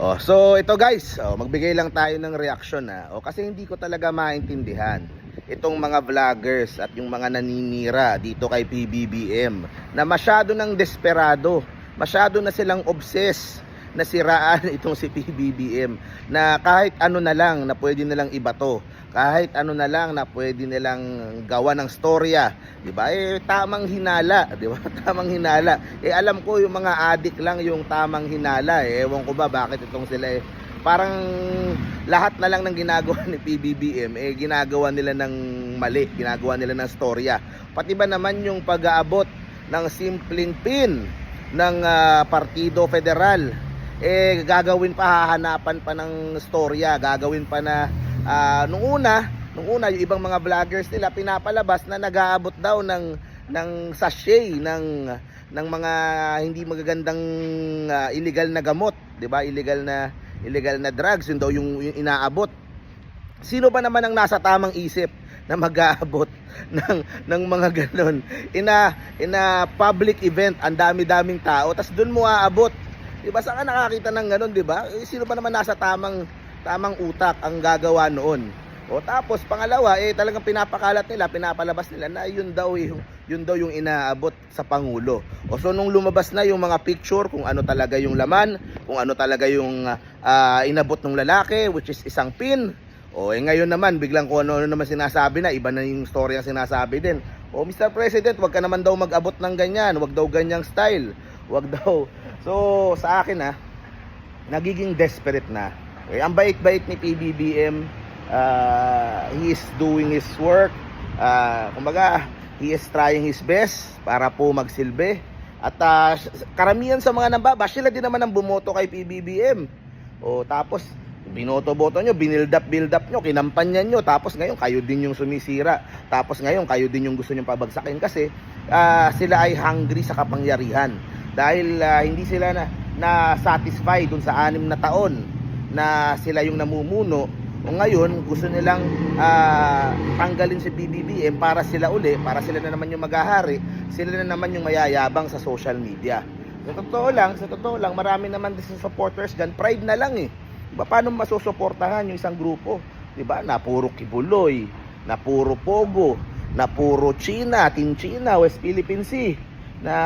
Oh, so ito guys, oh, magbigay lang tayo ng reaction na. Oh, kasi hindi ko talaga maintindihan itong mga vloggers at yung mga naninira dito kay PBBM na masyado ng desperado, masyado na silang obsessed na siraan itong si PBBM na kahit ano na lang na pwede nilang ibato kahit ano na lang na pwede nilang gawa ng storya, 'di ba? Eh tamang hinala, 'di ba? Tamang hinala. Eh alam ko yung mga adik lang yung tamang hinala. Eh ewan ko ba bakit itong sila eh parang lahat na lang ng ginagawa ni PBBM eh ginagawa nila ng mali, ginagawa nila ng storya. Pati ba naman yung pag-aabot ng simpleng pin ng ah, Partido Federal eh gagawin pa hahanapan pa ng storya, gagawin pa na ah, nung una, nung una yung ibang mga vloggers nila pinapalabas na nag-aabot daw ng ng sachet ng ng mga hindi magagandang ah, illegal na gamot, 'di ba? Illegal na illegal na drugs yun daw yung, yung inaabot. Sino ba naman ang nasa tamang isip na mag-aabot ng ng mga ganon in a, in a public event ang dami-daming tao tas doon mo aabot 'di ba saan ka nakakita ng ganon 'di ba eh, sino ba naman nasa tamang tamang utak ang gagawa noon o tapos pangalawa eh talagang pinapakalat nila pinapalabas nila na yun daw yung yun daw yung inaabot sa pangulo o so nung lumabas na yung mga picture kung ano talaga yung laman kung ano talaga yung ah, inabot ng lalaki which is isang pin o eh ngayon naman biglang kung ano, ano naman sinasabi na iba na yung story ang sinasabi din. O Mr. President, wag ka naman daw mag-abot ng ganyan, wag daw ganyang style. Wag daw. So sa akin ah, nagiging desperate na. Okay, ang bait-bait ni PBBM, ah, he is doing his work. Ah, kumbaga, he is trying his best para po magsilbi. At ah, karamihan sa mga nambabash, sila din naman ang bumoto kay PBBM. O tapos binoto-boto nyo, binild up, build up nyo, kinampanyan nyo, tapos ngayon kayo din yung sumisira, tapos ngayon kayo din yung gusto nyo pabagsakin kasi ah, sila ay hungry sa kapangyarihan dahil ah, hindi sila na, na satisfied dun sa anim na taon na sila yung namumuno o ngayon gusto nilang ah, tanggalin si BBBM para sila uli, para sila na naman yung maghahari, sila na naman yung mayayabang sa social media. Sa totoo lang, sa totoo lang, marami naman din sa supporters dyan, pride na lang eh. Diba, paano masusuportahan yung isang grupo? 'Di ba? Na puro kibuloy, na puro pogo, na puro China, Team China, West Philippine Sea, na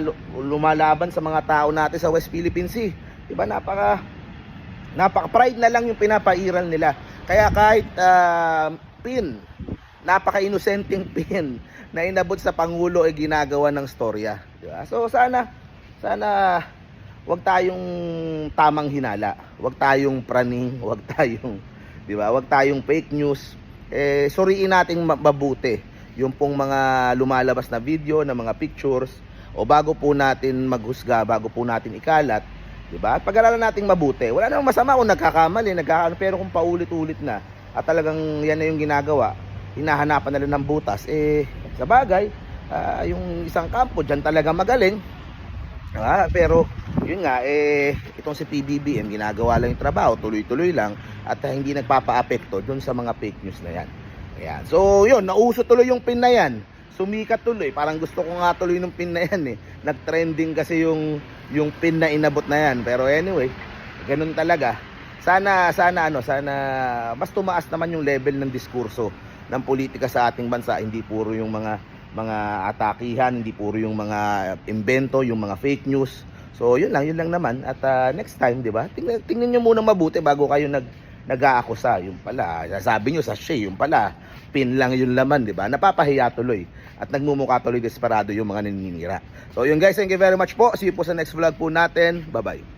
lu- lumalaban sa mga tao natin sa West Philippine Sea. 'Di ba? Napaka napaka pride na lang yung pinapairal nila. Kaya kahit ah, pin, napaka-inosenteng pin na inabot sa pangulo ay ginagawa ng storya. Di ba? So sana sana wag tayong tamang hinala. Wag tayong praning, wag tayong, 'di ba? Wag tayong fake news. Eh suriin nating ma- mabuti yung pong mga lumalabas na video, na mga pictures o bago po natin maghusga, bago po natin ikalat, 'di ba? Pag-aralan nating mabuti. Wala namang masama kung nagkakamali, nagkakaano pero kung paulit-ulit na at talagang yan na yung ginagawa, hinahanapan na lang ng butas, eh sa bagay, ah, yung isang kampo diyan talaga magaling, Ah, pero yun nga eh itong si PBBM ginagawa lang yung trabaho, tuloy-tuloy lang at hindi nagpapa-apekto dun sa mga fake news na yan. Ayan. So yun, nauso tuloy yung pin na yan. Sumikat tuloy. Parang gusto ko nga tuloy ng pin na yan eh. Nag-trending kasi yung yung pin na inabot na yan. Pero anyway, ganun talaga. Sana sana ano, sana mas tumaas naman yung level ng diskurso ng politika sa ating bansa, hindi puro yung mga mga atakihan, hindi puro yung mga invento, yung mga fake news. So, yun lang, yun lang naman. At ah, next time, di ba? Tingnan, tingnan nyo muna mabuti bago kayo nag nag-aakusa. Yung pala, sabi nyo sa shea, yung pala, pin lang yung laman, di ba? Napapahiya tuloy. At nagmumukha tuloy desperado yung mga naninira. So, yun guys, thank you very much po. See you po sa next vlog po natin. Bye-bye.